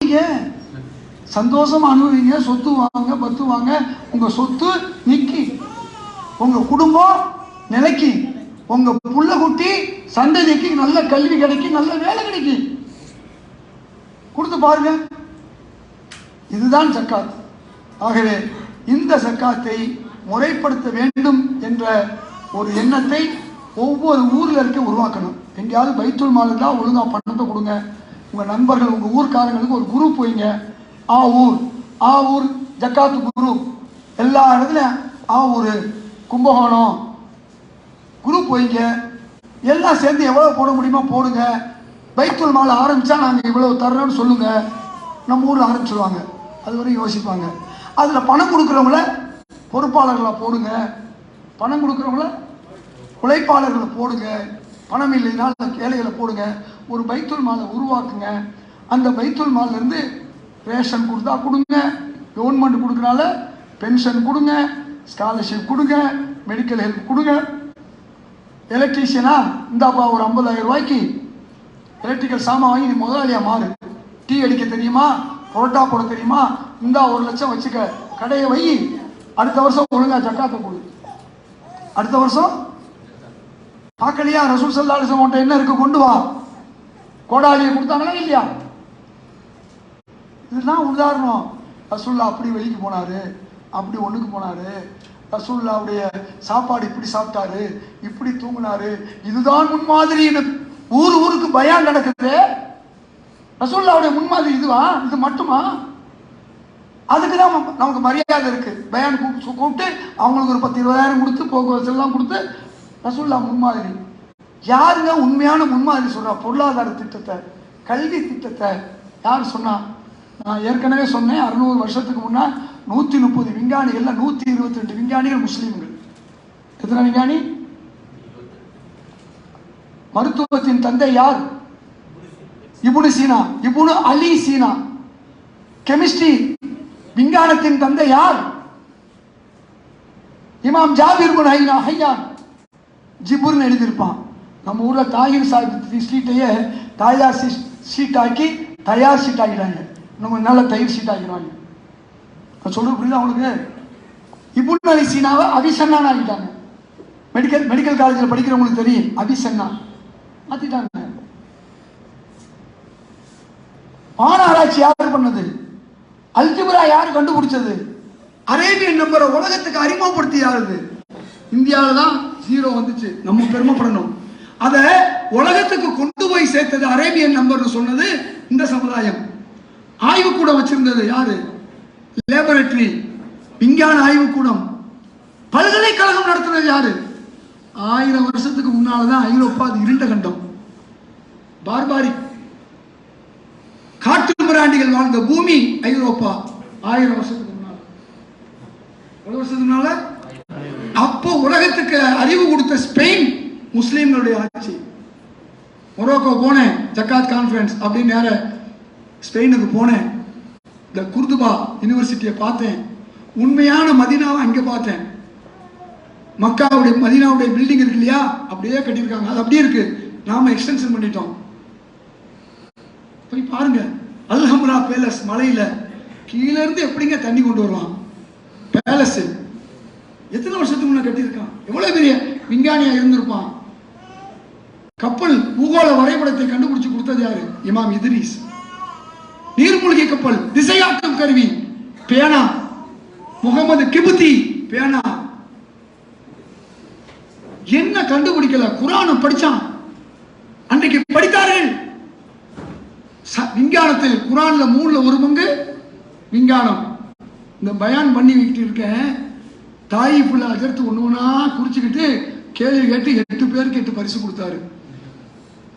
அனுபவிங்க. சந்தோஷமா அனுபவிங்க. சொத்து வாங்க பத்து வாங்க. உங்க சொத்து நிக்கி. உங்க குடும்பம் நிலைக்கு. உங்க புள்ள குட்டி சந்ததிக்கு நல்ல கல்வி கிடைக்கும் நல்ல வேலை கிடைக்கும் கொடுத்து பாருங்க. இதுதான் சக்காத். ஆகவே இந்த சக்காத்தை முறைப்படுத்த வேண்டும் என்ற ஒரு எண்ணத்தை ஒவ்வொரு ஊர்ல இருக்க உருவாக்கணும். எங்கேயாவது பைத்துல் மால் இருந்தா ஒழுங்கா பணத்தை கொடுங்க. உங்கள் நண்பர்கள் உங்கள் ஊர்க்காரங்களுக்கு ஒரு குரூப் வைங்க ஆ ஊர் ஆ ஊர் ஜக்காத்து குரூப். எல்லா இடத்துலையும் ஆ ஊர் கும்பகோணம் குரூப் வைங்க எல்லாம் சேர்ந்து எவ்வளோ போட முடியுமோ போடுங்க. பைத்தூர் மாலை ஆரம்பித்தா நாங்கள் இவ்வளோ தரணும்னு சொல்லுங்கள் நம்ம ஊரில் ஆரம்பிச்சிருவாங்க. அது வரையும் யோசிப்பாங்க. அதில் பணம் கொடுக்குறவங்கள பொறுப்பாளர்களை போடுங்க. பணம் கொடுக்குறவங்கள உழைப்பாளர்களை போடுங்க. பணம் இல்லைன்னா அந்த ஏழைகளை போடுங்க ஒரு பைத்துல் மாலை உருவாக்குங்க. அந்த பைத்துல் மால்லருந்து ரேஷன் கொடுத்தா கொடுங்க. கவர்மெண்ட் கொடுக்குறால பென்ஷன் கொடுங்க ஸ்காலர்ஷிப் கொடுங்க மெடிக்கல் ஹெல்ப் கொடுங்க. எலக்ட்ரீஷியனா இந்தாப்பா ஒரு ஐம்பதாயிரம் ரூபாய்க்கு எலக்ட்ரிக்கல் சாமான் வாங்கி நீ முதலாளியாக மாறு. டீ அடிக்க தெரியுமா? புரோட்டா போட தெரியுமா? இந்தா ஒரு லட்சம் வச்சுக்க. கடையை வை. அடுத்த வருஷம் ஒழுங்கா ஜக்காத்தை கொடு. அடுத்த வருஷம் பார்க்கலையா ரசூல் சல்லா அலிசம் என்ன இருக்கு கொண்டு வா. கோடாலியை கொடுத்தாங்களா இல்லையா? இதுதான் உதாரணம். ரசூல்லா அப்படி வெளிக்கு போனாரு அப்படி ஒண்ணுக்கு போனாரு. ரசூல்லாவுடைய சாப்பாடு இப்படி சாப்பிட்டாரு இப்படி தூங்கினாரு. இதுதான் முன்மாதிரின்னு ஊர் ஊருக்கு பயம் நடக்குது. ரசூல்லாவுடைய முன்மாதிரி இதுவா? இது மட்டுமா? அதுக்கு தான் நமக்கு- மரியாதை இருக்கு. பயான் கூப்பிட்டு கூப்பிட்டு அவங்களுக்கு ஒரு பத்து இருபதாயிரம் கொடுத்து போக்குவரத்து எல்லாம் கொடுத்து ரசூல்லா முன்மாதிரி. யாருங்க உண்மையான முன்மாதிரி சொல்றா? பொருளாதார திட்டத்தை கல்வி திட்டத்தை யார் சொன்னா? நான் ஏற்கனவே சொன்னேன் அறுநூறு வருஷத்துக்கு முன்னால் நூற்றி முப்பது விஞ்ஞானிகள்ல நூற்றி இருபத்தி ரெண்டு விஞ்ஞானிகள் முஸ்லீம்கள். எத்தனை விஞ்ஞானி? மருத்துவத்தின் தந்தை யார்? இபுனு சீனா. இபுனு அலி சீனா. கெமிஸ்ட்ரி விஞ்ஞானத்தின் தந்தை யார்? இமாம் ஜாபிர் பின் ஹைனா ஹையான் ஜிபுர்னு எழுதியிருப்பான். நம்ம ஊர்ல தாகிர் சாஹிப் ஸ்ட்ரீட்டையே தாயார் சீட் ஆக்கி தயார் சீட் ஆகிட்டாங்க நம்ம நல்ல தயிர் சீட் ஆகிடுவாங்க நான் சொல்றது புரியுதா அவங்களுக்கு இபுன் அலி சீனாவை அபிசன்னான்னு ஆகிட்டாங்க மெடிக்கல் மெடிக்கல் காலேஜில் படிக்கிறவங்களுக்கு தெரியும். அபிசன்னா. மாத்திட்டாங்க. ஆராய்ச்சி யார் பண்ணது? அல்ஜிபுரா யார் கண்டுபிடிச்சது? அரேபியன் நம்பரை உலகத்துக்கு அறிமுகப்படுத்தி யாருது இந்தியாவில் தான் ஜீரோ வந்துச்சு. நம்ம பெருமைப்படணும். அதை உலகத்துக்கு கொண்டு போய் சேர்த்தது அரேபியன் நம்பர்னு சொன்னது இந்த சமுதாயம். ஆய்வுக்கூடம் வச்சிருந்தது யாரு? லேபரட்டரி விஞ்ஞான ஆய்வுக்கூடம். பல்கலைக்கழகம் நடத்துனது யாரு? ஆயிரம் வருஷத்துக்கு முன்னாலதான் ஐரோப்பா அது இருண்ட கண்டம். பார்பாரிக். காட்டு மிராண்டிகள் வாழ்ந்த பூமி ஐரோப்பா. ஆயிரம் வருஷத்துக்கு முன்னால். எவ்வளவு வருஷத்துக்கு முன்னால? அப்போ உலகத்துக்கு அறிவு கொடுத்த ஸ்பெயின் முஸ்லீம்களுடைய ஆட்சி. மொரோக்கோ போனேன் ஜக்காத் கான்ஃபரன்ஸ் அப்படின்னு நேர ஸ்பெயினுக்கு போனேன். இந்த குர்துபா யூனிவர்சிட்டியை பார்த்தேன். உண்மையான மதீனாவை அங்கே பார்த்தேன். மக்காவுடைய மதீனாவுடைய பில்டிங் இருக்கு இல்லையா? அப்படியே கட்டியிருக்காங்க. அது அப்படியே இருக்கு. நாம எக்ஸ்டென்ஷன் பண்ணிட்டோம். போய் பாருங்க. அல்ஹம்ரா பேலஸ் மலையில கீழே இருந்து எப்படிங்க தண்ணி கொண்டு வருவான்? பேலஸ் எத்தனை வருஷத்துக்கு முன்ன கட்டியிருக்கான்? எவ்வளவு பெரிய விஞ்ஞானியா இருந்திருப்பான்? கப்பல் பூகோள வரைபடத்தை கண்டுபிடிச்சு கொடுத்தது யாரு? இமாம் இதிரிஸ். நீர்மூழ்கி கப்பல் திசையாட்டம் கருவி பேனா. முகமது கிபுத்தி பேனா. என்ன கண்டுபிடிக்கல? குரானை படிச்சான். அன்றைக்கு படித்தார்கள் ச- விஞ்ஞானத்தில் குரான்ல மூணுல ஒரு பங்கு விஞ்ஞானம். இந்த பயான் பண்ணி வைக்கிட்டு இருக்கேன். தாயிப்புல அஜர்த்து ஒன்று ஒன்றா குறிச்சிக்கிட்டு கேள்வி கேட்டு எட்டு பேருக்கு எட்டு பரிசு கொடுத்தாரு.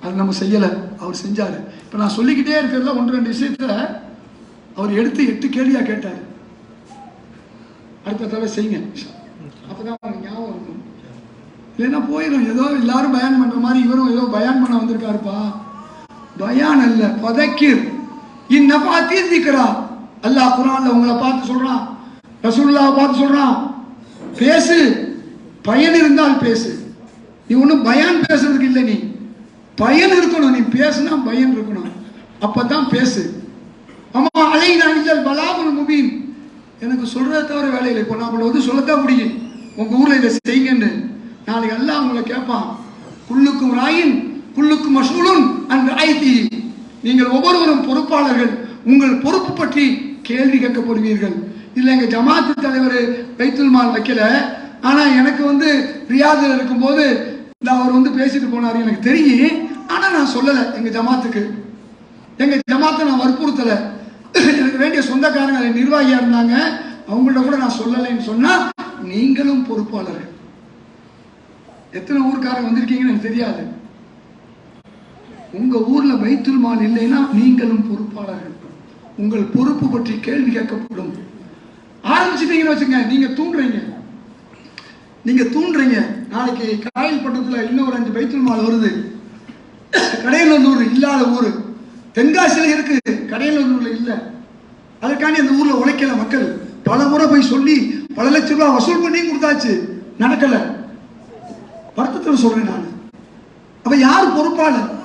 அது நம்ம செய்யலை. அவர் செஞ்சார். இப்போ நான் சொல்லிக்கிட்டே இருக்கிறதுல ஒன்று ரெண்டு விஷயத்தில் அவர் எடுத்து எட்டு கேள்வியாக கேட்டார். அடுத்த தடவை செய்யுங்க. அப்பதான் உங்களுக்கு ஞாபகம் இருக்கும். இல்லைன்னா போயிடும் ஏதோ எல்லாரும் பயான் பண்ணுற மாதிரி இவரும் ஏதோ பயான் பண்ண வந்திருக்காருப்பா. பயான் அல்ல பதக்கிர். பார்த்து தீர்த்திக்கிறா அல்லாஹ் குரான்ல உங்களை பார்த்து சொல்கிறான் ரசூல்லாவை பார்த்து சொல்கிறான் பேசு. பயன் இருந்தால் பேசு. நீ ஒன்றும் பயான் பேசுறதுக்கு இல்லை நீ. பயன் இருக்கணும். நீ பேசுனா பயன் இருக்கணும். அப்பதான் பேசு. அலைனா இல்லல் பலாகுல் முபீன். எனக்கு சொல்றத தவிர வேலையில் இப்போ நான் உங்களை வந்து சொல்லத்தான் முடியும். உங்க ஊர்ல இதை செய்யுங்கன்னு. நாளைக்கு எல்லாம் உங்களை கேட்பான். குல்லுக்கும் ராயின் குள்ளுக்கும் மசூலும் அந்த ஆய்த்தி நீங்கள் ஒவ்வொருவரும் பொறுப்பாளர்கள். உங்கள் பொறுப்பு பற்றி கேள்வி கேட்கப்படுவீர்கள். இல்லை எங்கள் ஜமாத்து தலைவர் பைத்துல் மால் வைக்கல ஆனால் எனக்கு வந்து ரியாதில் இருக்கும்போது இந்த அவர் வந்து பேசிட்டு போனார் எனக்கு தெரியும் ஆனால் நான் சொல்லலை எங்கள் ஜமாத்துக்கு. எங்கள் ஜமாத்தை நான் வற்புறுத்தலை. எனக்கு வேண்டிய சொந்தக்காரங்க நிர்வாகியாக இருந்தாங்க. அவங்கள்ட்ட கூட நான் சொல்லலைன்னு சொன்னால் நீங்களும் பொறுப்பாளர்கள். எத்தனை ஊருக்காரங்க வந்திருக்கீங்கன்னு எனக்கு தெரியாது. உங்கள் ஊரில் வைத்துல்மால் இல்லைன்னா நீங்களும் பொறுப்பாளர்கள். உங்கள் பொறுப்பு பற்றி கேள்வி கேட்கப்படும். ஆரம்பிச்சிட்டீங்கன்னு வச்சுங்க நீங்க தூண்டுறீங்க நீங்க தூண்டுறீங்க நாளைக்கு காயல் பட்டத்தில் இன்னும் ஒரு அஞ்சு பைத்துல் மால் வருது. கடையலூர் இல்லாத ஊர். தென்காசியில் இருக்கு. கடையநல்லூர்ல இல்லை. அதற்காண்டி அந்த ஊரில் உழைக்கல மக்கள். பல முறை போய் சொல்லி பல லட்சம் ரூபாய் வசூல் பண்ணி கொடுத்தாச்சு. நடக்கல. வருத்தத்தில் சொல்றேன் நான். அப்ப யார் பொறுப்பாளர்?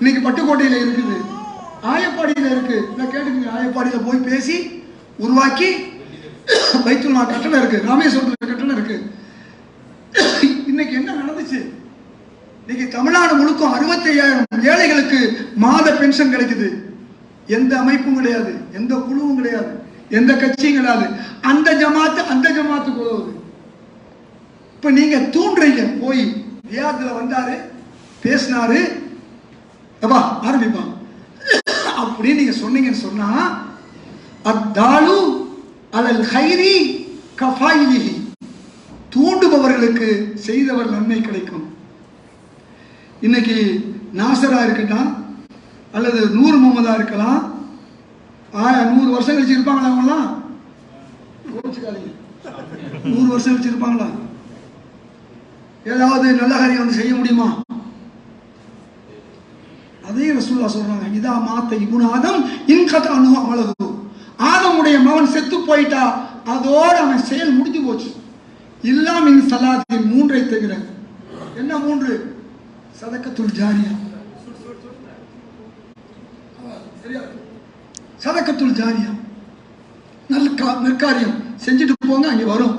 இன்னைக்கு பட்டுக்கோட்டையில் இருக்குது. ஆயப்பாடியில இருக்கு. நான் கேட்டுக்கோங்க. ஆயப்பாடியில போய் பேசி உருவாக்கி வைத்துல் மால் கட்டணம் இருக்கு. ராமேஸ்வரத்தில் கட்டணம் இருக்கு. இன்னைக்கு என்ன நடந்துச்சு? இன்னைக்கு தமிழ்நாடு முழுக்க அறுபத்தையாயிரம் ஏழைகளுக்கு மாத பென்ஷன் கிடைக்குது. எந்த அமைப்பும் கிடையாது. எந்த குழுவும் கிடையாது. எந்த கட்சியும் கிடையாது. அந்த ஜமாத்து அந்த ஜமாத்துக்கு உதவுது. இப்ப நீங்க தூண்டுறீங்க. போய் ரியாத்துல வந்தாரு பேசினாரு. அப்பா ஆரம்பிப்பான் அப்படின்னு நீங்க சொன்னீங்கன்னு சொன்னா அத்தாலு அலல் ஹைரி கஃபாயிலிஹி. தூண்டுபவர்களுக்கு செய்தவர் நன்மை கிடைக்கும். இன்னைக்கு நாசரா இருக்கட்டும் அல்லது நூறு முகமதா இருக்கலாம் ஆ நூறு வருஷம் கழிச்சு இருப்பாங்களா அவங்களாம் நூறு வருஷம் கழிச்சு இருப்பாங்களா? ஏதாவது நல்ல காரியம் வந்து செய்ய முடியுமா? ரசூல்லா சொல்றாங்க இதா மாத்த இபுன் ஆதம் இன்கத் அனு அமலகு ஆதமுடைய மகன் செத்து போயிட்டா அதோடு அவன் செயல் முடிஞ்சு போச்சு. இல்லாம் இன் சலாத்தின் மூன்றை தவிர என்ன மூன்று? சதக்கத்துள் ஜாரியா. சதக்கத்துள் ஜாரியா. நல்ல நற்காரியம். செஞ்சுட்டு போங்க அங்கே வரும்.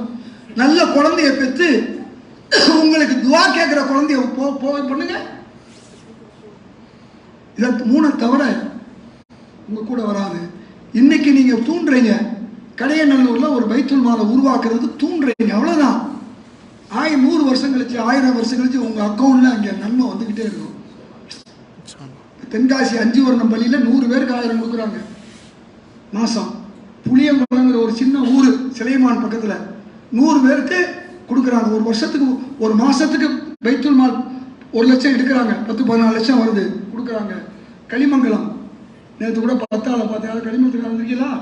நல்ல குழந்தைய பெற்று உங்களுக்கு துவா கேட்குற குழந்தைய போ போ பண்ணுங்க. இதை மூணை தவிர உங்கள் கூட வராது. இன்னைக்கு நீங்கள் தூண்டுறீங்க. கடையநல்லூரில் ஒரு பைத்துல் மாலை உருவாக்குறது தூண்டுறீங்க. அவ்வளோதான் ஆயிரம் நூறு வருஷம் கழிச்சு ஆயிரம் வருஷம் கழிச்சு உங்கள் அக்கௌண்ட்டில் அங்கே நன்மை வந்துக்கிட்டே இருக்கும். தென்காசி அஞ்சு வருடம் பள்ளியில் நூறு பேருக்கு ஆயிரம் கொடுக்குறாங்க. மாதம் புளியங்குளங்கிற ஒரு சின்ன ஊர் சிலைமான் பக்கத்தில். நூறு பேருக்கு கொடுக்குறாங்க. ஒரு வருஷத்துக்கு ஒரு மாதத்துக்கு பைத்துல் மால் ஒரு லட்சம் எடுக்கிறாங்க. பத்து பதினாலு லட்சம் வருது. கொடுக்குறாங்க களிமங்கலம். நேற்று கூட பத்தாள பார்த்தா களிமங்கலத்துக்கு வந்திருக்கீங்களா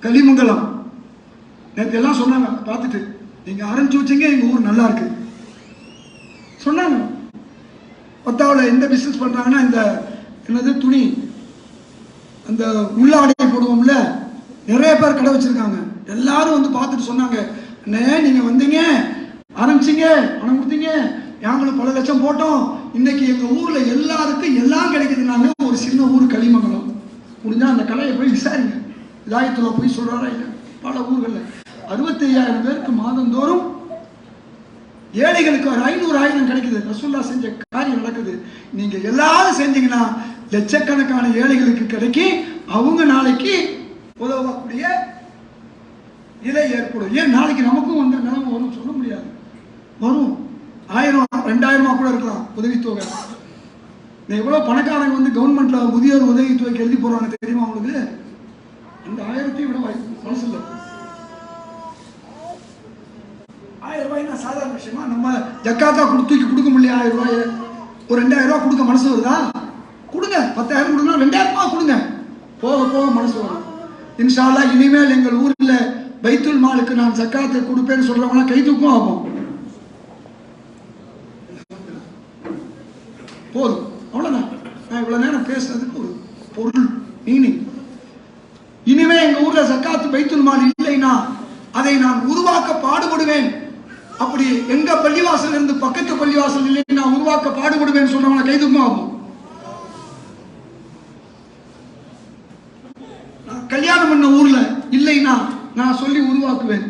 களிமங்கலம். நேற்று எல்லாம் சொன்னாங்க. பார்த்துட்டு. நீங்க ஆரம்பிச்சு வச்சீங்க எங்க ஊர் நல்லா இருக்கு. சொன்னாங்க. பத்தாவில் எந்த பிஸ்னஸ் பண்றாங்கன்னா இந்த என்னது துணி. அந்த உள்ளாடை போடுவோம்ல. நிறைய பேர் கடை வச்சிருக்காங்க. எல்லாரும் வந்து பார்த்துட்டு சொன்னாங்க. அண்ணே நீங்க வந்தீங்க. ஆரம்பிச்சீங்க. பணம் கொடுத்தீங்க. நாங்களும் பல லட்சம் போட்டோம். இன்னைக்கு எங்க ஊர்ல எல்லாருக்கும் எல்லாம் கிடைக்குதுனாங்க ஒரு சின்ன ஊர் களிமங்கலம். முடிஞ்சா அந்த கலையை போய் விசாரிங்க. இதாயத்துல போய் சொல்றாரா இல்ல பல ஊர்கள்ல. அறுபத்தி ஐயாயிரம் பேருக்கு மாதந்தோறும் ஏழைகளுக்கு ஒரு ஐநூறு ஆயிரம் கிடைக்குது. ரசூல்லா செஞ்ச காரியம் நடக்குது. நீங்க எல்லாரும் செஞ்சீங்கன்னா லட்சக்கணக்கான ஏழைகளுக்கு கிடைக்கி அவங்க நாளைக்கு உதவக்கூடிய நிலை ஏற்படும். ஏன் நாளைக்கு நமக்கும் வந்த நிலைமை வரும் சொல்ல முடியாது. வரும். ஆயிரம் ரெண்டாயிரமா கூட இருக்கலாம் உதவித்தொகை. எவ்வளோ பணக்காரங்க வந்து கவர்மெண்ட்ல முதியோர் உதவித்தொகைக்கு எழுதி போறாங்க தெரியுமா உங்களுக்கு? அந்த ஆயிரத்தையும் விட மனசு இல்லை. ஆயிரம் ரூபாய்னா சாதாரண விஷயமா? நம்ம ஜக்காத்தா கொடுத்து தூக்கி கொடுக்க முடியல ஆயிரம் ரூபாய்? ஒரு ரெண்டாயிரம் ரூபாய் கொடுக்க மனசு வருதா? கொடுங்க. பத்தாயிரம் கொடுங்க ரெண்டாயிரம் ரூபாய் கொடுங்க. போக போக மனசு வரும். இன்ஷால்லா இனிமேல் எங்கள் ஊரில் பைத்துல் மாலுக்கு நான் சக்காத்தை கொடுப்பேன்னு சொல்கிறவங்களாம் கை தூக்கம் ஆகும். போதும். அவ்வளோதான் நான் இவ்வளோ நேரம் பேசுனதுக்கு ஒரு பொருள் மீனிங் இனிமே எங்கள் ஊரில் சக்காத்து பைத்துல் மால் இல்லைன்னா அதை நான் உருவாக்க பாடுபடுவேன். அப்படி எங்க பள்ளிவாசல் இருந்து பக்கத்து பள்ளிவாசல் இல்லை நான் உருவாக்க பாடுபடுவேன் சொன்னவங்க கைதுக்கும் ஆகும் நான் கல்யாணம் பண்ண ஊர்ல இல்லைன்னா நான் சொல்லி உருவாக்குவேன்.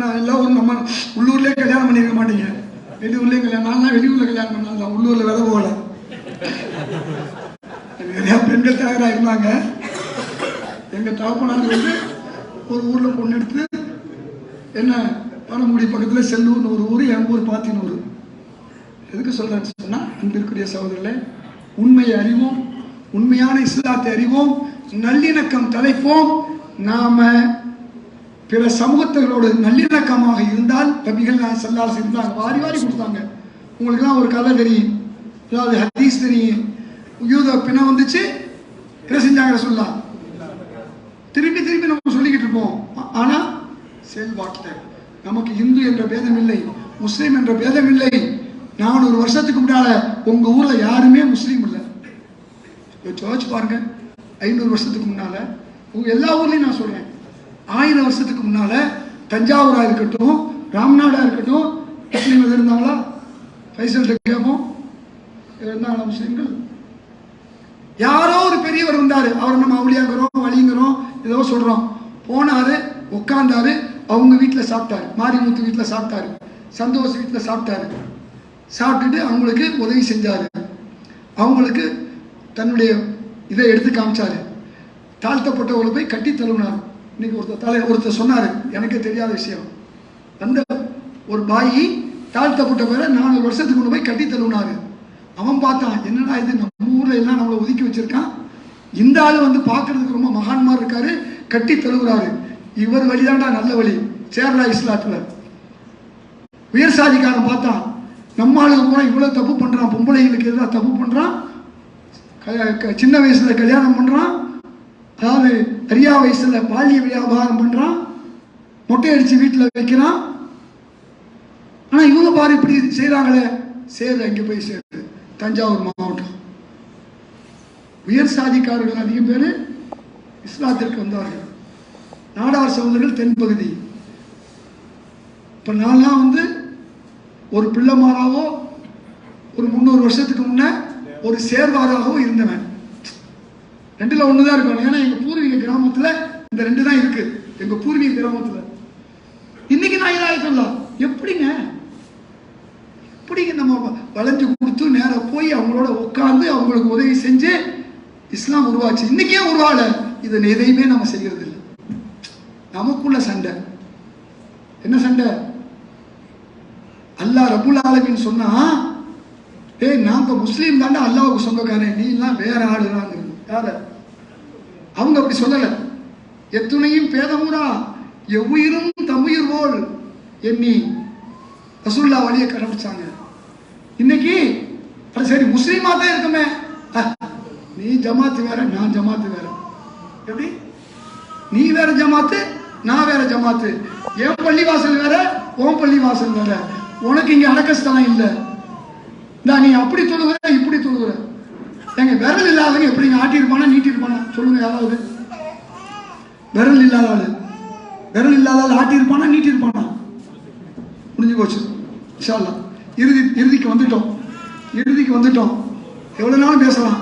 நான் எல்லா ஊரும் நம்ம உள்ளூர்லேயே கல்யாணம் பண்ணிருக்க மாட்டீங்க? வெளியூர்லேயே கல்யாணம் நான் தான் வெளியூர்ல கல்யாணம் பண்ணாங்க உள்ளூர்ல வித போகல நிறைய பெண்கள் தயாரா இருந்தாங்க எங்கள் தகப்பனார் வந்து ஒரு ஊரில் பொண்ணு எடுத்து என்ன பழமுடி பக்கத்தில் செல்லூர்னு ஒரு ஊர் என் ஊர் பாத்தினூர். எதுக்கு சொல்றேன்னு சொன்னால் அன்பிற்குரிய சகோதரர்களே உண்மையை அறிவோம் உண்மையான இஸ்லாத்தை அறிவோம் நல்லிணக்கம் தலைப்போம். நாம பிற சமூகத்தர்களோடு நல்லிணக்கமாக இருந்தால் நபிகள் நான் செல்லால் இருந்தாங்க வாரி வாரி கொடுத்தாங்க. உங்களுக்குலாம் ஒரு கதை தெரியும். அதாவது ஹதீஸ் தெரியும். யூத பிணம் வந்துச்சு என்ன செஞ்சாங்க சொல்லலாம். திரும்பி திரும்பி நம்ம சொல்லிக்கிட்டு இருப்போம். ஆனா செயல்பாட்டில் நமக்கு இந்து என்ற பேதம் இல்லை முஸ்லீம் என்ற பேதம் இல்லை நானூறு வருஷத்துக்கு முன்னால உங்க ஊர்ல யாருமே முஸ்லீம் இல்லை. யோசிச்சு பாருங்க. ஐநூறு வருஷத்துக்கு முன்னால உங்க எல்லா ஊர்லயும் நான் சொல்றேன். ஆயிரம் வருஷத்துக்கு முன்னால தஞ்சாவூரா இருக்கட்டும் ராம்நாடா இருக்கட்டும் முஸ்லீம் இருந்தாங்களா? ஃபைசல் கேட்போம். இருந்தாங்களா முஸ்லீம்கள்? யாரோ ஒரு பெரியவர் இருந்தார் அவரை நம்ம அவளியாங்கிறோம் வழிங்கிறோம் ஏதோ சொல்கிறோம் போனார் உட்கார்ந்தாரு அவங்க வீட்டில் சாப்பிட்டாரு. மாரிமுத்து வீட்டில் சாப்பிட்டாரு. சந்தோஷ் வீட்டில் சாப்பிட்டாரு. சாப்பிட்டுட்டு அவங்களுக்கு உதவி செஞ்சாரு. அவங்களுக்கு தன்னுடைய இதை எடுத்து காமிச்சாரு. தாழ்த்தப்பட்டவங்களை போய் கட்டி தழுவினார் இன்னைக்கு ஒருத்தர் தலை ஒருத்தர் சொன்னார் எனக்கே தெரியாத விஷயம். அந்த ஒரு பாயி தாழ்த்தப்பட்ட பேரை நாலு வருஷத்துக்கு கொண்டு போய் கட்டி தழுவினாரு அவன் பார்த்தான் என்னடா இது நம்ம ஊர்ல எல்லாம் நம்மளை ஒதுக்கி வச்சிருக்கான்? இந்த ஆள் வந்து பார்க்கறதுக்கு ரொம்ப மகான்மார் இருக்காரு கட்டி தழுவுறாரு. இவர் வழிதான்டா நல்ல வழி. சேர்லா இஸ்லாத்துல. உயர் சாதிக்காரன் பார்த்தான் நம்ம ஆளுங்க கூட இவ்வளவு தப்பு பண்றான் பொம்பளைங்களுக்கு எதிராக தப்பு பண்றான் க- க- சின்ன வயசுல கல்யாணம் பண்றான் அதாவது அரியா வயசுல பாலிய வியாபாரம் பண்றான் மொட்டை அடிச்சு வீட்டில் வைக்கிறான். ஆனா இவங்க பாரு இப்படி செய்கிறாங்களே சேரு அங்கே போய் சேரு. தஞ்சாவூர் மாவட்டம். உயர் சாதிக்காரர்கள் அதிகம் பேர் இஸ்லாத்திற்கு வந்தார்கள். நாடார் சகோதரர்கள் தென்பகுதி இப்போ நான்லாம் வந்து ஒரு பிள்ளைமாராவோ ஒரு முந்நூறு வருஷத்துக்கு முன்னே ஒரு சேர்வாராகவோ இருந்தவன். ரெண்டில் ஒன்று தான் இருக்கணும். ஏன்னா எங்கள் பூர்வீக கிராமத்தில் இந்த ரெண்டு தான் இருக்குது எங்கள் பூர்வீக கிராமத்தில். இன்னைக்கு நான் இதாயிட்டோம்லாம் எப்படிங்க? அப்படி நம்ம வளைஞ்சு கொடுத்து நேராக போய் அவங்களோட உட்காந்து அவங்களுக்கு உதவி செஞ்சு இஸ்லாம் உருவாச்சு. இன்னைக்கு ஏன் உருவால இதை எதையுமே நம்ம செய்கிறது இல்லை நமக்குள்ள சண்டை. என்ன சண்டை? அல்லாஹ் ரபுல் ஆலமின்னு சொன்னா ஏய் நாங்க முஸ்லீம் தாண்டா அல்லாவுக்கு சொந்தக்காரன். நீ எல்லாம் வேற ஆளுறாங்க யார? அவங்க அப்படி சொல்லல. எத்துணையும் பேதமுடா. எவ்வுயிரும் தமுயிர் போல் எண்ணி ரசூல்லா வழியை கடைபிடிச்சாங்க. இன்னைக்கு அது சரி முஸ்லீமா தான் இருக்குமே. நீ ஜமாத்து வேற நான் ஜமாத்து வேற. எப்படி? நீ வேற ஜமாத்து நான் வேற ஜமாத்து. என் பள்ளிவாசல் வேற உன் பள்ளிவாசல் வேற. உனக்கு இங்க அடக்கஸ்தலம் இல்லை. நான் நீ அப்படி தொழுகிற இப்படி தொழுகிற. எங்க விரல் இல்லாதவங்க எப்படிங்க ஆட்டியிருப்பானா நீட்டிருப்பானா சொல்லுங்க யாராவது. விரல் இல்லாத ஆளு. விரல் இல்லாத ஆள் ஆட்டியிருப்பானா நீட்டிருப்பானா முடிஞ்சு போச்சு. இன்ஷா அல்லாஹ். இறுதி இறுதிக்கு வந்துட்டோம். இறுதிக்கு வந்துட்டோம். எவ்வளவு நாளும் பேசலாம்?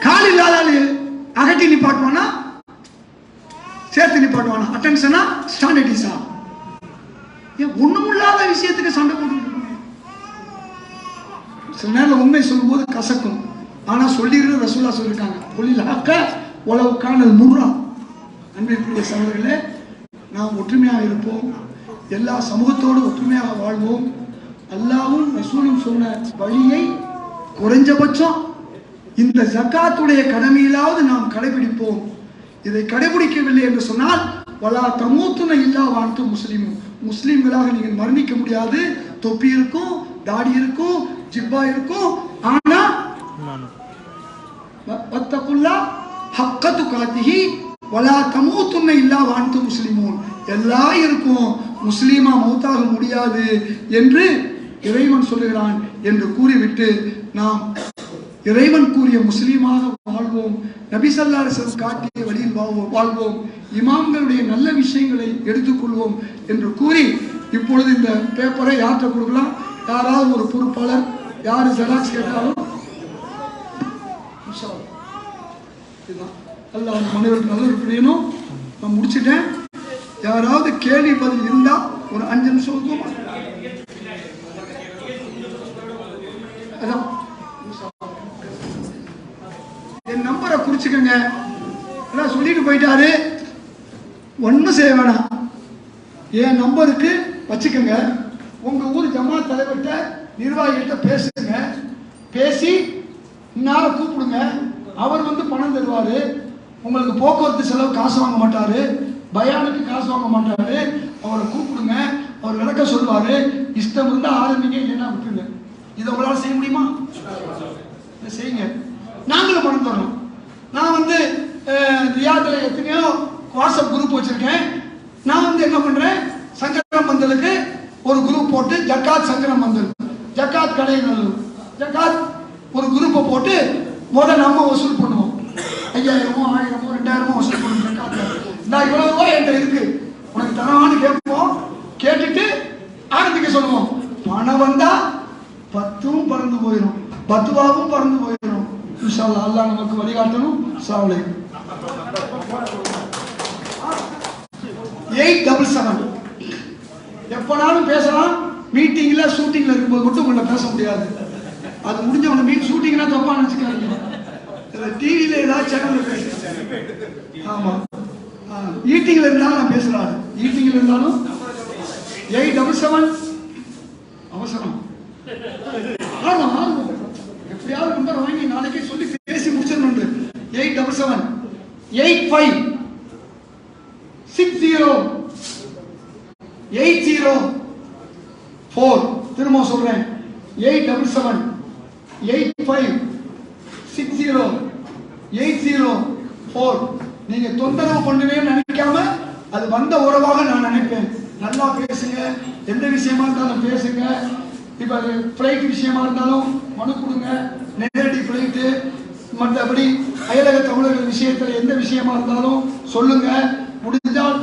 கால் இல்லாத அகட்டி நிப்பாட்டுவானா? சேர்த்து நிப்பாட்டுவானா? அட்டென்ஷனா ஸ்டாண்டர்டிஸா ஏன் ஒண்ணும் இல்லாத விஷயத்துக்கு சண்டை போட்டு சில நேரம் உண்மை சொல்லும்போது கசக்கும். ஆனா சொல்லிடுறது ரசூலா சொல்லியிருக்காங்க தொழில் அக்க உழவு முர்ரா அன்பிற்குரிய சகோதரர்களே நாம் ஒற்றுமையாக இருப்போம். எல்லா சமூகத்தோடு ஒற்றுமையாக வாழ்வோம். அல்லாவும் ரசூலும் சொன்ன வழியை குறைஞ்சபட்சம் இந்த ஜக்காத்துடைய கடமையிலாவது நாம் கடைபிடிப்போம். இதை கடைபிடிக்கவில்லை என்று சொன்னால் வலா தமூத்துன இல்லா வாழ்த்து முஸ்லீமும். முஸ்லீம்களாக நீங்கள் மரணிக்க முடியாது. தொப்பி இருக்கும் தாடி இருக்கும் ஜிப்பா இருக்கும். ஆனா வத்தகுல்லா ஹக்கத்து காத்திகி வலா தமூத்துன்ன இல்லா வாழ்த்து முஸ்லீமும் எல்லாம் இருக்கும். முஸ்லீமா மௌத்தாக முடியாது என்று இறைவன் சொல்லுகிறான் என்று கூறிவிட்டு நாம் இறைவன் கூறிய முஸ்லீமாக வாழ்வோம் நபிசல்லாரசன் காட்டிய வழியில் வாழ்வோம் வாழ்வோம் இமாம்களுடைய நல்ல விஷயங்களை எடுத்துக்கொள்வோம் என்று கூறி இப்பொழுது இந்த பேப்பரை யார்கிட்ட கொடுக்கலாம்? யாராவது ஒரு பொறுப்பாளர் யார் ஜெராக்ஸ் கேட்டாலும்? அல்லாஹ். இதுதான். நல்லா அந்த நல்ல ஒரு நான் முடிச்சுட்டேன். யாராவது கேள்வி பதில் இருந்தா ஒரு அஞ்சு நிமிஷம் இருக்குமா அதான் என் நம்பரை குறிச்சுக்கோங்க எல்லாம் சொல்லிட்டு போயிட்டாரு. ஒன்றும் செய்ய வேணாம். என் நம்பருக்கு வச்சுக்கோங்க. உங்கள் ஊர் ஜமாத் தலைவர்கிட்ட நிர்வாகிகிட்ட பேசுங்க. பேசி இன்னால கூப்பிடுங்க. அவர் வந்து பணம் தருவார். உங்களுக்கு போக்குவரத்து செலவு காசு வாங்க மாட்டார். பயானுக்கு காசு வாங்க மாட்டார். அவரை கூப்பிடுங்க. அவர் விளக்க சொல்வார் இஷ்டம் இருந்தால் ஆரம்பிங்க இல்லைன்னா விட்டுருங்க. இதை உங்களால் செய்ய முடியுமா? இதை செய்யுங்க. நாங்களும் பணம் தரோம் நான் வந்து அஹ், ரியாத்தில் எத்தனையோ வாட்ஸ்அப் குரூப் வச்சுருக்கேன். நான் வந்து என்ன பண்ணுறேன் சங்கரம் மந்தலுக்கு ஒரு குரூப் போட்டு ஜக்காத் சங்கரம் மந்தல் ஜக்காத் கடைகள் ஜக்காத் ஒரு குரூப்பை போட்டு முதல் நம்ம வசூல் பண்ணுவோம். ஐயாயிரமோ ஆயிரமோ ரெண்டாயிரமோ வசூல் பண்ணுவோம் ஜக்காத்தில். நான் இவ்வளோ ரூபாய் என்கிட்ட இருக்கு. உனக்கு தரவான்னு கேட்போம். கேட்டுட்டு ஆரம்பிக்க சொல்லுவோம். பணம் வந்தால் பத்தும் பறந்து போயிடும் பத்துவாவும் பறந்து போயிடும் இன்ஷால்லா அல்லாஹ் நமக்கு வழிகாட்டணும். சாவலை எயிட் டபுள் செவன் எப்போனாலும் பேசலாம். மீட்டிங்ல ஷூட்டிங்ல இருக்கும்போது மட்டும் உங்களை பேச முடியாது. அது முடிஞ்ச உங்களை மீட் ஷூட்டிங்னா தப்பா நினைச்சுக்காதீங்க டிவியில ஏதாவது சேனல் பேச ஆமா. ஈட்டிங்ல இருந்தாலும் நான் பேசலாம் ஈட்டிங்ல இருந்தாலும் எயிட் டபுள் செவன் அவசரம். ஆர்வம் ஆர்வம் எப்படியாவது நம்பர் வாங்கி நாளைக்கே சொல்லி பேசி முடிச்சிடணும் eight double seven eight five six zero eight zero four திரும்ப சொல்றேன். Eight double seven eight five six zero eight zero four நீங்க தொந்தரவு பண்ணுவேன்னு நினைக்காம அது வந்த உறவாக நான் நினைப்பேன். நல்லா பேசுங்க. எந்த விஷயமா இருந்தாலும் பேசுங்க. இப்போ அது ஃப்ளைட் விஷயமா இருந்தாலும் மனு கொடுங்க. நேரடி ஃப்ளைட்டு மற்றபடி அயலக தமிழர்கள் விஷயத்தில் எந்த விஷயமா இருந்தாலும் சொல்லுங்க. முடிஞ்சால்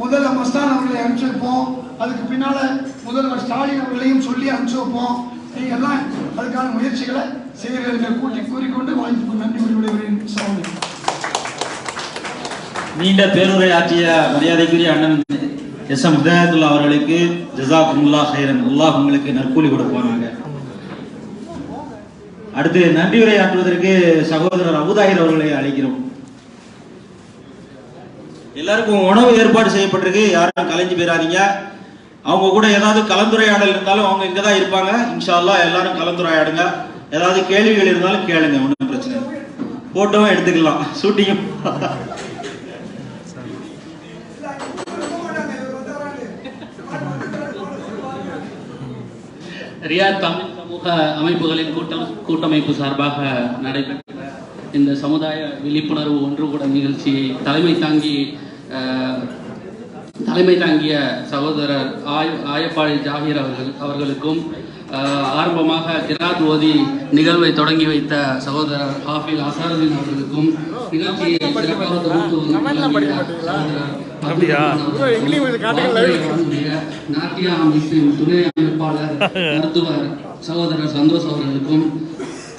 முதல்ல மஸ்தான் அவர்களை அனுப்பிச்சு வைப்போம். அதுக்கு பின்னால முதல்வர் ஸ்டாலின் அவர்களையும் சொல்லி அனுப்பிச்சு வைப்போம். நீங்க எல்லாம் அதுக்கான முயற்சிகளை செய்கிறீர்கள் கூட்டி கூறிக்கொண்டு வாய்ப்புக்கு நன்றி விடுவிடுகிறேன் நீண்ட பேருரை ஆற்றிய மரியாதைக்குரிய அண்ணன் எஸ் எம் உதயத்துல்லா அவர்களுக்கு ஜசாக்குமுல்லா ஹைரன் உல்லாஹ் உங்களுக்கு நற்கூலி கொடுப்பாங்க அடுத்து நன்றி உரையாற்றுவதற்கு சகோதரர் அபுதாயிர் அவர்களை அழைக்கிறோம். எல்லாருக்கும் உணவு ஏற்பாடு செய்யப்பட்டிருக்கு. யாரும் கலைஞ்சு போயிடாதீங்க அவங்க கூட ஏதாவது கலந்துரையாடல் இருந்தாலும் அவங்க இங்கே தான் இருப்பாங்க. இன்ஷா எல்லாரும் கலந்துரையாடுங்க. ஏதாவது கேள்விகள் இருந்தாலும் கேளுங்க. ஒன்றும் பிரச்சனை போட்டோவும் எடுத்துக்கலாம். ஷூட்டிங்கும். ரியா தமிழ் சமூக அமைப்புகளின் கூட்டம் கூட்டமைப்பு சார்பாக நடைபெற்ற இந்த சமுதாய விழிப்புணர்வு ஒன்று கூட நிகழ்ச்சியை தலைமை தாங்கி அஹ், தலைமை தாங்கிய சகோதரர் ஆய் ஆயப்பாடி ஜாகிர் அவர்கள் அவர்களுக்கும் ஆரம்பமாக கிராத் ஓதி நிகழ்வை தொடங்கி வைத்த சகோதரர் ஹாஃபில் அசாருதீன் அவர்களுக்கும் நிகழ்ச்சியை சிறப்பாக நாட்டியா அமைப்பின் துணை அமைப்பாளர் மருத்துவர் சகோதரர் சந்தோஷ் அவர்களுக்கும்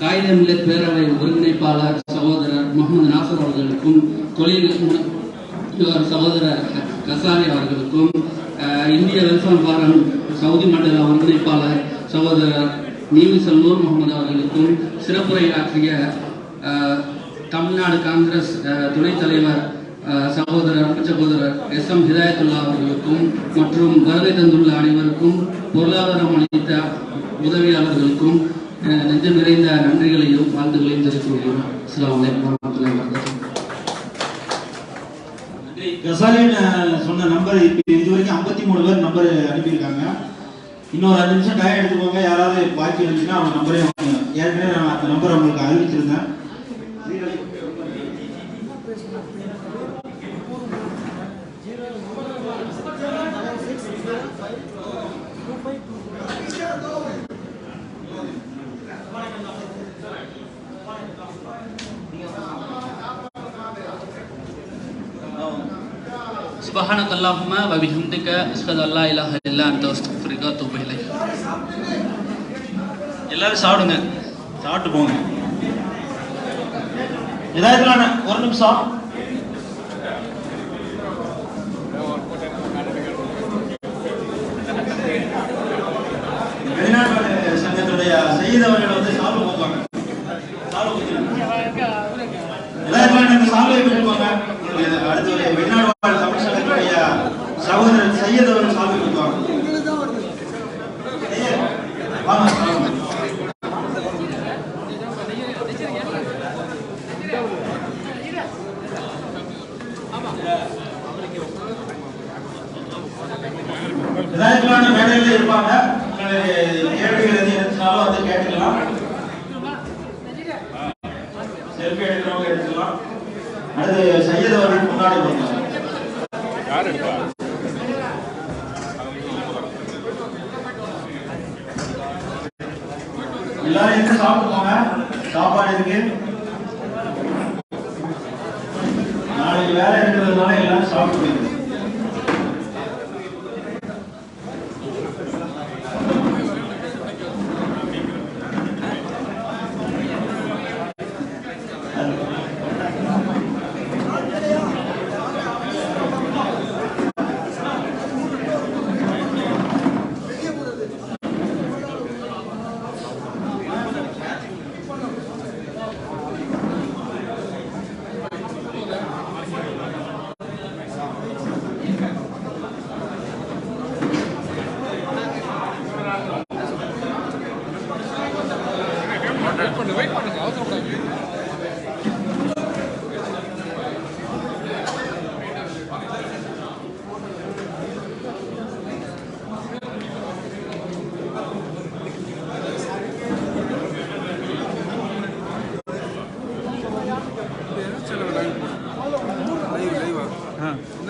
காகித மில்லத் பேரவை ஒருங்கிணைப்பாளர் சகோதரர் முகமது நாசர் அவர்களுக்கும் தொழில் சகோதரர் கசாரி அவர்களுக்கும் இந்திய வெல்ஃபேர் ஃபாரம் சவுதி மண்டல ஒருங்கிணைப்பாளர் சகோதரர் நீவி செல்வூர் முகமது அவர்களுக்கும் சிறப்புரை ஆற்றிய தமிழ்நாடு காங்கிரஸ் துணைத் தலைவர் அஹ், சகோதரர் சகோதரர் எஸ் எம் ஹிதாயத்துல்லா அவர்களுக்கும் மற்றும் வருகை தந்துள்ள அனைவருக்கும் பொருளாதாரம் அளித்த உதவியாளர்களுக்கும் அஹ், நெஞ்சம் நிறைந்த நன்றிகளையும் வாழ்த்துகளையும் தெரிவித்துக் கொள்கிறோம். சொன்ன நம்பர் இப்போ இது வரைக்கும் ஐம்பத்தி மூணு பேர் நம்பர் அனுப்பியிருக்காங்க. இன்னொரு அஞ்சு நிமிஷம் டைம் எடுத்துக்கோங்க. யாராவது பாக்கி இருந்துச்சுன்னா அவங்க நம்பரே வாங்க. ஏற்கனவே நான் அந்த நம்பர் அவங்களுக்கு அறிவிச்சிருந்தேன் சுபஹானக அல்லாஹும்ம வ பிஹம்திக அஷ்ஹது அல்லா இலாஹ இல்லா அன்த அஸ்தக்ஃபிருக இருக்கா அத்தூபு எல்லாரும் சாப்பிடுங்க. சாப்பிட்டு போங்க. ஏதாவது ஒரு நிமிஷம். வெளிநாட்டு சங்கத்துடைய செய்தவர்கள் வந்து சால்வ் போவாங்க. சால்வ் எல்லாரும் இந்த சால்வை கொடுப்பாங்க வெளிநாடு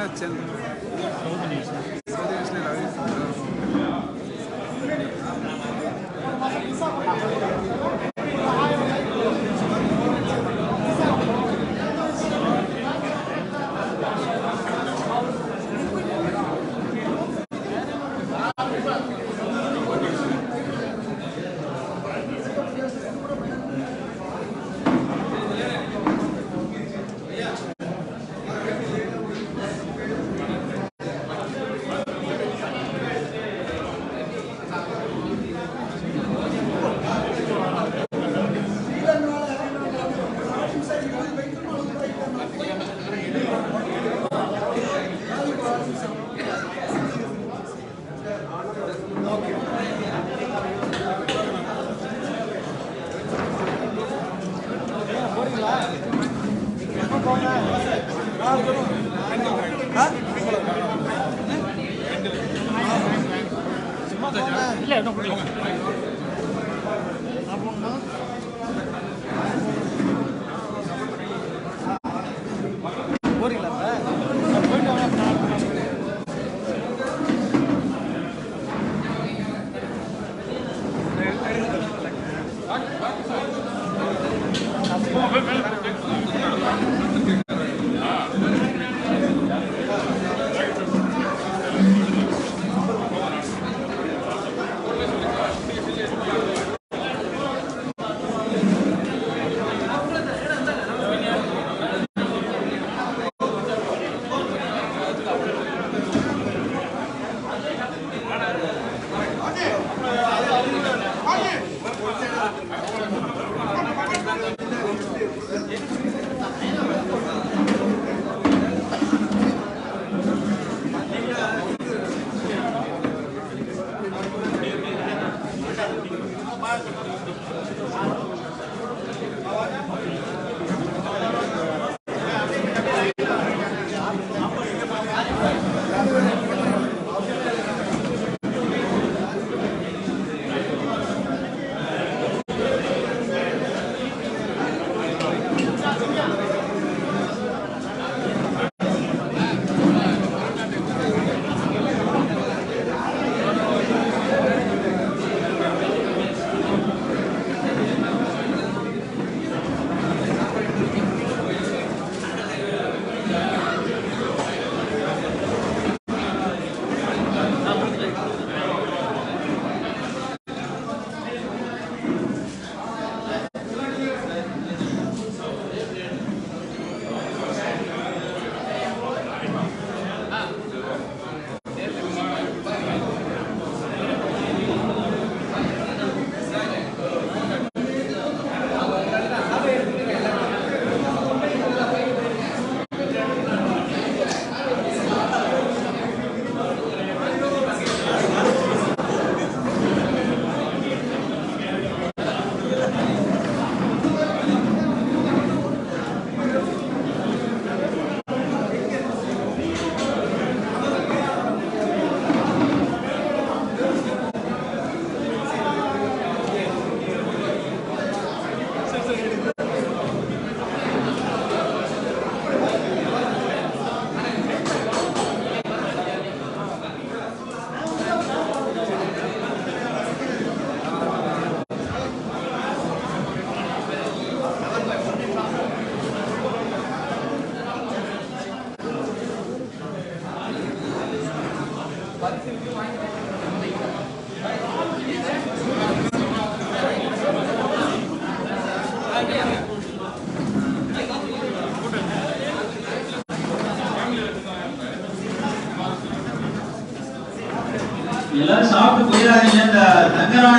என்ன சேனல்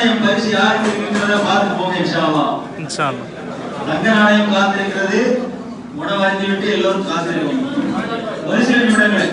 நாணயம் பரிசு யாருக்கு இருக்குங்கிறத பார்த்து போங்க இன்ஷா அல்லாஹ் இன்ஷா அல்லாஹ். தங்க நாணயம் காத்திருக்கிறது. உணவு அருந்தி விட்டு எல்லோரும் காத்திருக்கும் ஒரு சில நிமிடங்கள்.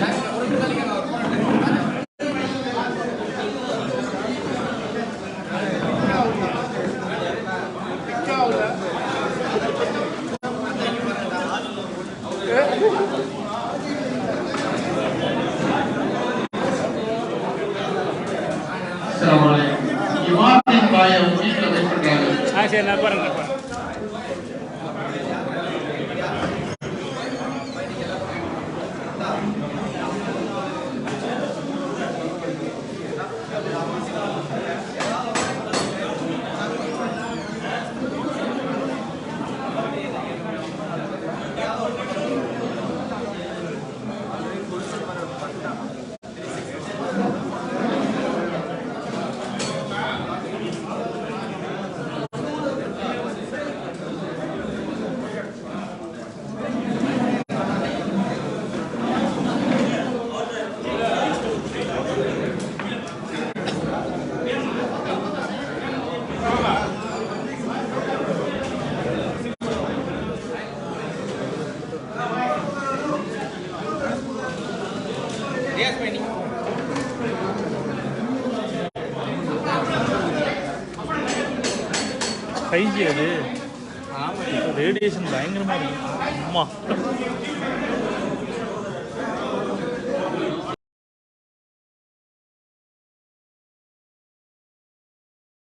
ஃபைவ் ஜி அது ரேடியேஷன் பயங்கரமா இருக்கு அம்மா